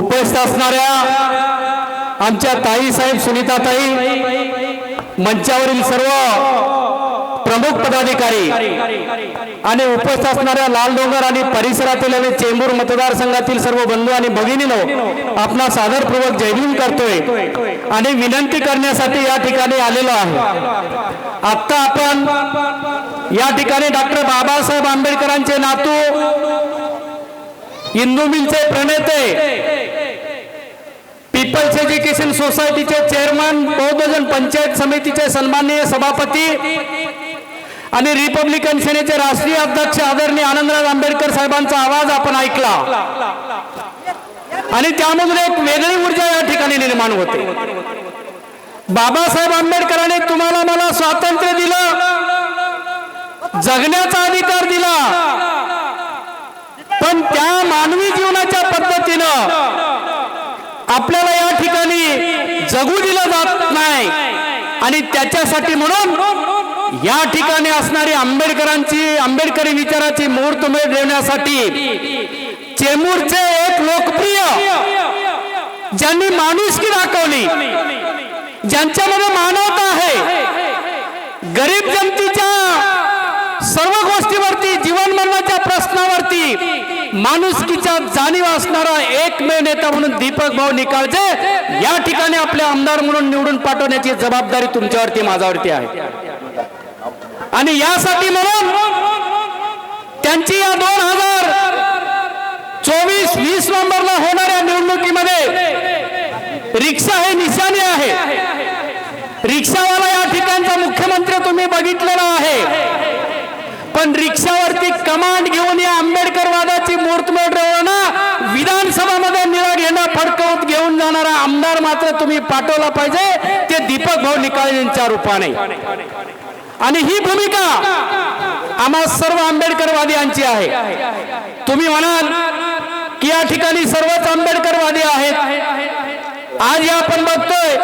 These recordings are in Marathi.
उपस्थित असणाऱ्या आमच्या ताई साहेब सुनीताताई मंचावरील सर्व प्रमुख पदाधिकारी आणि उपस्थित असणाऱ्या लाल डोंगर आणि परिसरातील आणि चेंबूर मतदारसंघातील सर्व बंधू आणि भगिनीनो आपला सादरपूर्वक जयभीम करतोय आणि विनंती करण्यासाठी या ठिकाणी आलेलो आहे. आता आपण या ठिकाणी डॉक्टर बाबासाहेब आंबेडकरांचे नातू हिंदू मिलचे प्रणेते पीपल्स एज्युकेशन सोसायटीचे चेअरमन बहुजन पंचायत समितीचे सन्माननीय सभापती आणि रिपब्लिकन सेनेचे राष्ट्रीय अध्यक्ष आदरणीय आनंदराज आंबेडकर साहेबांचा आवाज आपण ऐकला. आणि त्यामधून एक वेगळी ऊर्जा या ठिकाणी निर्माण होते. बाबासाहेब आंबेडकरांनी तुम्हाला मला स्वातंत्र्य दिलं जगण्याचा अधिकार दिला. पण त्या मानवी जीवनाच्या पद्धतीनं आपल्याला या ठिकाणी जगू दिलं जात नाही. आणि त्याच्यासाठी म्हणून या ठिकाणी असणारी आंबेडकरांची आंबेडकरी विचाराची मुहूर्तमेढ देण्यासाठी चेंबूरचे एक लोकप्रिय ज्यांनी माणुसकी दाखवली ज्यांच्यामध्ये मानवता आहे गरीब जनतेच्या सर्व गोष्टीवरती जीवन मरणाच्या प्रश्नावरती माणुसकीच्या जाणीव असणारा एकमेव नेता म्हणून दीपक भाऊ निकाळजे या ठिकाणी आपले आमदार म्हणून निवडून पाठवण्याची जबाबदारी तुमच्यावरती माझ्यावरती आहे. आणि यासाठी म्हणून त्यांची या दोन हजार चोवीस वीस नोव्हेंबरला होणाऱ्या निवडणुकीमध्ये रिक्षा हे निशाणी आहे. रिक्षावाला या ठिकाणचा मुख्यमंत्री तुम्ही बघितलेला आहे. पण रिक्षा कमांड घेऊन या आंबेडकरवादाची मूर्तमेढ विधानसभामध्ये निळा घेणं फडकवत घेऊन जाणारा आमदार मात्र तुम्ही पाठवला पाहिजे. ते दीपक भाऊ निकाळे यांच्या रूपाने. आणि ही भूमिका आम्हा सर्व आंबेडकरवादी आहे. तुम्ही म्हणाल की या ठिकाणी सर्वच आंबेडकरवादी आहेत. आज या आपण बघतोय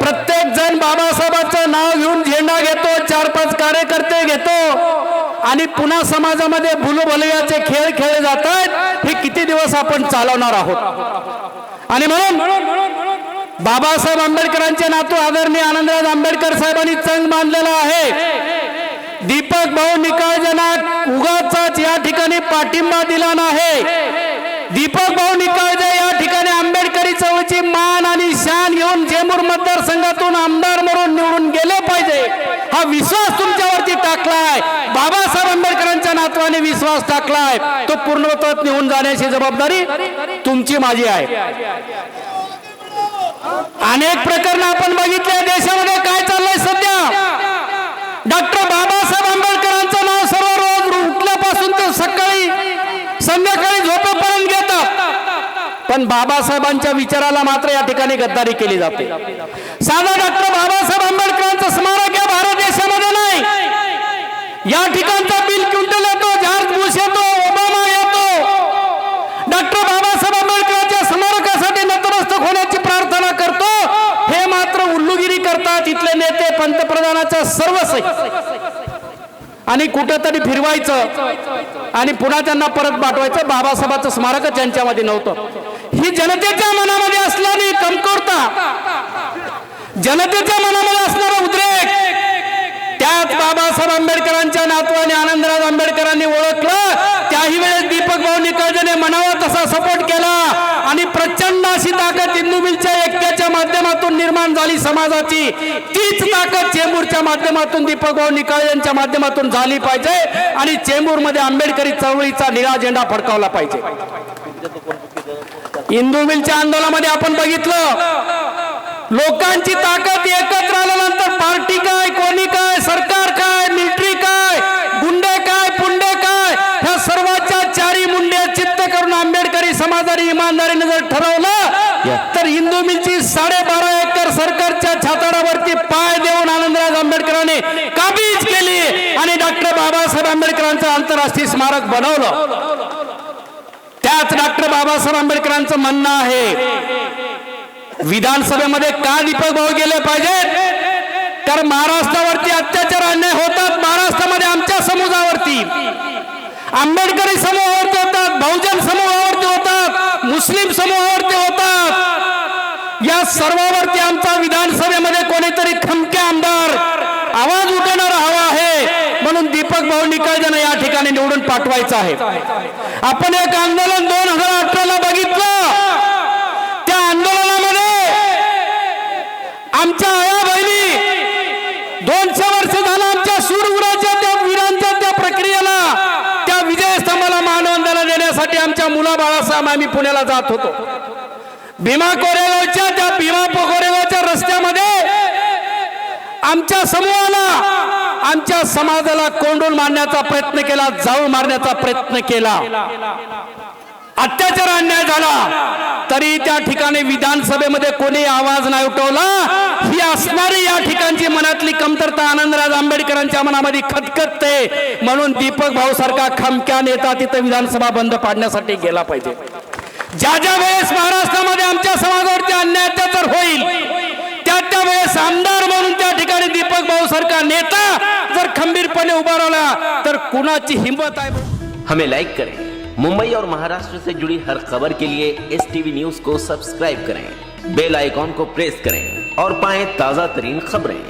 प्रत्येक जण बाबासाहेबांचं नाव घेऊन झेंडा घेतो चार पाच कार्यकर्ते घेतो. आणि पुन्हा समाजामध्ये भुलभलयाचे खेळ खेळले जात आहेत हे किती दिवस आपण चालवणार आहोत? आणि म्हणून बाबासाहेब आंबेडकरांचे नातू आदरणीय आनंदराज आंबेडकर साहेबांनी चंग बांधलेला आहे. दीपक भाऊ निकाळजना उगाचाच या ठिकाणी पाठिंबा दिला नाही. दीपक भाऊ निकाळजे या ठिकाणी आंबेडकरी चळवळीची मान आणि शान घेऊन जेमूर मतदारसंघातून आमदार म्हणून निवडून गेले पाहिजे. हा विश्वास तुम्ही टाकलाय. बाबासाहेब आंबेडकरांच्या नातवाने विश्वास टाकलाय. तो पूर्णत्वात निघून जाण्याची जबाबदारी तुमची माझी आहे. अनेक प्रकरण आपण बघितले. देशामध्ये काय चाललंय सध्या? डॉक्टर बाबासाहेब आंबेडकरांचं नाव सर्व रोज उठल्यापासून ते सकाळी संध्याकाळी झोपेपर्यंत घेतात पण बाबासाहेबांच्या विचाराला मात्र या ठिकाणी गद्दारी केली जाते. साधा डॉक्टर बाबासाहेब आंबेडकरांचं स्मारक या भारत देशामध्ये नाही या ठिकाणचा बिल क्विंटल येतो जॉर्ज बुश येतो ओबामा येतो. डॉक्टर बाबासाहेब आंबेडकरांच्या स्मारकासाठी नतमस्तक होण्याची प्रार्थना करतो. हे मात्र उल्लुगिरी करतात इथले नेते पंतप्रधानाच्या सर्वच आणि कुठंतरी फिरवायचं आणि पुन्हा त्यांना परत पाठवायचं. बाबासाहेबांचं स्मारक त्यांच्यामध्ये नव्हतं. ही जनतेच्या मनामध्ये असल्याने कमकोरता जनतेच्या मनामध्ये असणारा उद्रेक. त्याच बाबासाहेब आंबेडकरांच्या नातवाने आनंदराज आंबेडकरांनी ओळखलं. त्याही वेळेस दीपक भाऊ निकाळजेने म्हणावा तसा सपोर्ट केला. आणि प्रचंड अशी ताकद हिंदू मिलच्या ऐक्याच्या माध्यमातून निर्माण झाली समाजाची. तीच ताकद चेंबूरच्या माध्यमातून दीपक भाऊ निकाळे यांच्या माध्यमातून झाली पाहिजे. आणि चेंबूरमध्ये आंबेडकरी चळवळीचा निळा झेंडा फडकावला पाहिजे. हिंदू मिलच्या आंदोलनामध्ये आपण बघितलं. लोकांची ताकद एकत्र आल्यानंतर पार्टी काय कोणी काय सरकार काय मिलिटरी काय गुंडे काय पुंडे काय ह्या सर्वांच्या चारी मुंडे चित्त करून आंबेडकरी समाजाने इमानदारीने जर ठरवलं तर हिंदू मिलची साडेबारा एकर सरकारच्या छाताडावरती पाय देऊन आनंदराज आंबेडकरांनी काबीज केली आणि डॉक्टर बाबासाहेब आंबेडकरांचं आंतरराष्ट्रीय स्मारक बनवलं. त्याच डॉक्टर बाबासाहेब आंबेडकरांचं म्हणणं आहे विधानसभेमध्ये का दीपक भाऊ गेले पाहिजेत? तर महाराष्ट्रावरती अत्याचार अन्याय होतात महाराष्ट्रामध्ये आमच्या समाजावरती आंबेडकरी समूहावरती होतात बहुजन समूहावरती होतात मुस्लिम समूहावरती होतात. या सर्वावरती आमचा विधानसभेमध्ये कोणीतरी खमके आमदार आवाज उठवणारा हवा आहे म्हणून दीपक भाऊ निकाळजना या ठिकाणी निवडून पाठवायचं आहे. आपण एक आंदोलन दोन हजार अठराला बघितलं. मुद्दाम आम्ही पुण्याला जात होतो. भीमा कोरेगावच्या त्या भीमा कोरेगावच्या रस्त्यामध्ये आमच्या समूहाला आमच्या समाजाला कोंडून मारण्याचा प्रयत्न केला जाऊ मारण्याचा प्रयत्न केला. अत्याचार अन्याय झाला. तरी त्या ठिकाणी विधानसभेमध्ये कोणी आवाज नाही उठवला. ही असणारी या ठिकाणची मनातली कमतरता आनंदराज आंबेडकरांच्या मनामध्ये खतखतते म्हणून दीपक भाऊ सारखा खमक्या नेता तिथं विधानसभा बंद पाडण्यासाठी गेला पाहिजे. ज्या ज्या वेळेस महाराष्ट्रामध्ये आमच्या समाजावरती अन्याय अत्याचार होईल त्या त्या वेळेस आमदार म्हणून त्या ठिकाणी दीपक भाऊ सारखा नेता जर खंबीरपणे उभा राहिला तर कुणाची हिंमत आहे? हमें लाइक करें. मुंबई और महाराष्ट्र से जुड़ी हर खबर के लिए एस टीवी न्यूज को सब्सक्राइब करें. बेल आइकॉन को प्रेस करें और पाएं ताजा तरीन खबरें.